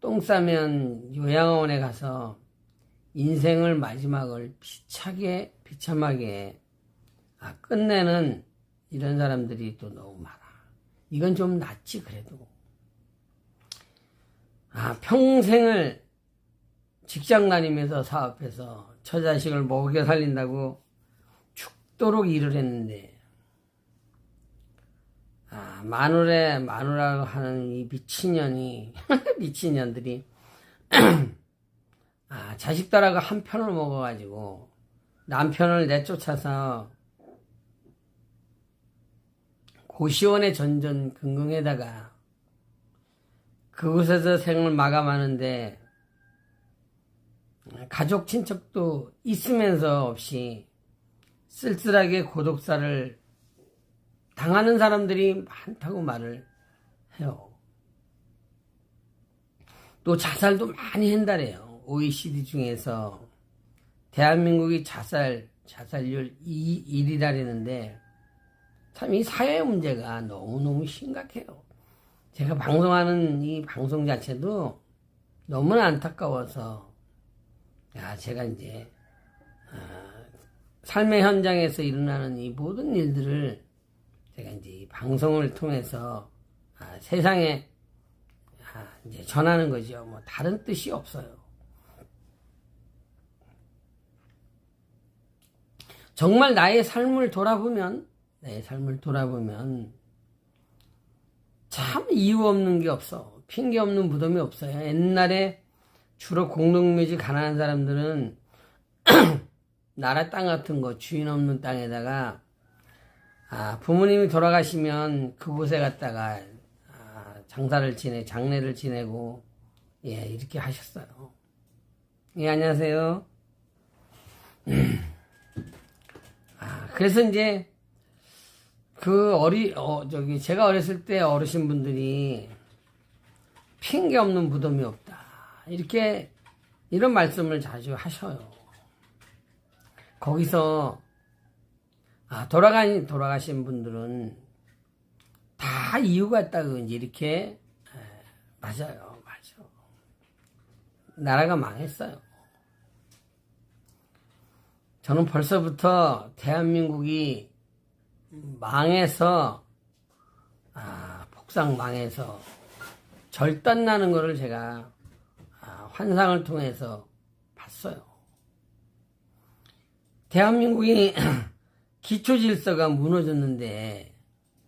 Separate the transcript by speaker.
Speaker 1: 똥 싸면 요양원에 가서 인생을 마지막을 비차게 비참하게 아, 끝내는 이런 사람들이 또 너무 많아. 이건 좀 낫지 그래도. 아 평생을 직장 다니면서 사업해서 처자식을 먹여 살린다고 죽도록 일을 했는데 아 마누라에 마누라고 하는 이 미친년이 미친년들이 아 자식들하고 한 편을 먹어가지고 남편을 내쫓아서 고시원의 전전긍긍에다가 그곳에서 생을 마감하는데 가족 친척도 있으면서 없이 쓸쓸하게 고독사를 당하는 사람들이 많다고 말을 해요. 또 자살도 많이 한다래요. OECD 중에서 대한민국이 자살, 자살률 1위라는데 참 이 사회 문제가 너무너무 심각해요. 제가 방송하는 이 방송 자체도 너무나 안타까워서 야 제가 이제 아, 삶의 현장에서 일어나는 이 모든 일들을 제가 이제 이 방송을 통해서 아, 세상에 아, 이제 전하는 거죠. 뭐 다른 뜻이 없어요. 정말 나의 삶을 돌아보면 나의 삶을 돌아보면 참 이유 없는 게 없어. 핑계 없는 무덤이 없어요. 옛날에 주로 공동묘지 가난한 사람들은 나라 땅 같은 거 주인 없는 땅에다가 아, 부모님이 돌아가시면 그곳에 갔다가 아, 장사를 지내 장례를 지내고 예 이렇게 하셨어요. 예 안녕하세요. 아 그래서 이제 그 어리 어 저기 제가 어렸을 때 어르신 분들이 핑계 없는 무덤이 없다 이렇게 이런 말씀을 자주 하셔요. 거기서 아 돌아간 돌아가신 분들은 다 이유가 있다고 이제 이렇게 에, 맞아요, 맞아. 나라가 망했어요. 저는 벌써부터 대한민국이 망해서 아, 폭삭 망해서 절단 나는 거를 제가 아, 환상을 통해서 봤어요. 대한민국이 기초 질서가 무너졌는데